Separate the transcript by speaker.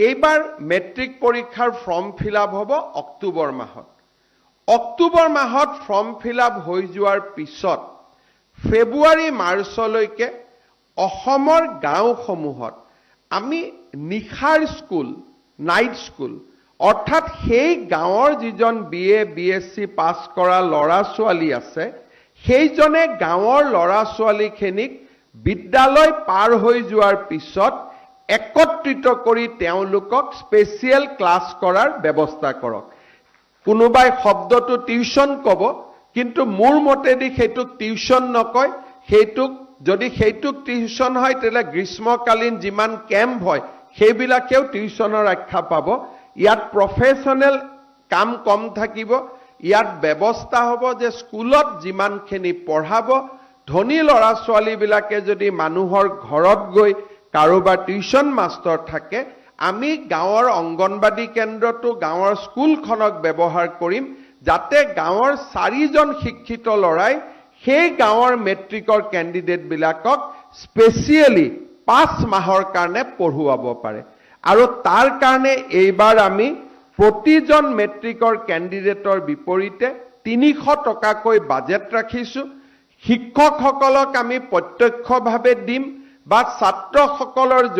Speaker 1: এইবাৰ মেট্ৰিক পৰীক্ষাৰ form fill up হ'ব অক্টোবৰ মাহত। অক্টোবৰ মাহত ফৰ্ম ফিল আপ হৈ যোৱাৰ পিছত ফেব্ৰুৱাৰী মাৰ্চলৈকে অসমৰ গাঁওসমূহত আমি নিশাৰ স্কুল নাইট স্কুল অৰ্থাৎ সেই গাঁৱৰ যিজন B A B S C pass কৰা ল'ৰা ছোৱালী আছে সেইজনে গাঁৱৰ ল'ৰা ছোৱালীখিনিক বিদ্যালয় পাৰ হৈ যোৱাৰ পিছত একত্ৰিত কৰি তেওঁলোকক স্পেচিয়েল ক্লাছ কৰাৰ ব্যৱস্থা কৰক। কোনোবাই শব্দটো টিউচন ক'ব কিন্তু মোৰ মতেদি সেইটোক টিউচন নকয় সেইটোক যদি সেইটোক টিউচন হয় তেতিয়াহ'লে গ্ৰীষ্মকালীন যিমান কেম্প হয় সেইবিলাকেও টিউচনৰ আখ্যা পাব। ইয়াত প্ৰফেচনেল কাম কম থাকিব। ইয়াত ব্যৱস্থা হ'ব যে স্কুলত যিমানখিনি পঢ়াব ধনী ল'ৰা ছোৱালীবিলাকে যদি মানুহৰ ঘৰত গৈ কাৰোবাৰ টিউচন মাষ্টৰ থাকে আমি গাঁৱৰ অংগনবাদী কেন্দ্ৰটো গাঁৱৰ স্কুলখনক ব্যৱহাৰ কৰিম যাতে গাঁৱৰ চাৰিজন শিক্ষিত ল'ৰাই সেই গাঁৱৰ মেট্ৰিকৰ কেণ্ডিডেটবিলাকক স্পেচিয়েলি পাঁচ মাহৰ কাৰণে পঢ়ুৱাব পাৰে। আৰু তাৰ কাৰণে এইবাৰ আমি প্ৰতিজন মেট্ৰিকৰ কেণ্ডিডেটৰ বিপৰীতে তিনিশ টকাকৈ বাজেট ৰাখিছোঁ। শিক্ষকসকলক আমি প্ৰত্যক্ষভাৱে দিম। বা ছাত্ৰসকলৰ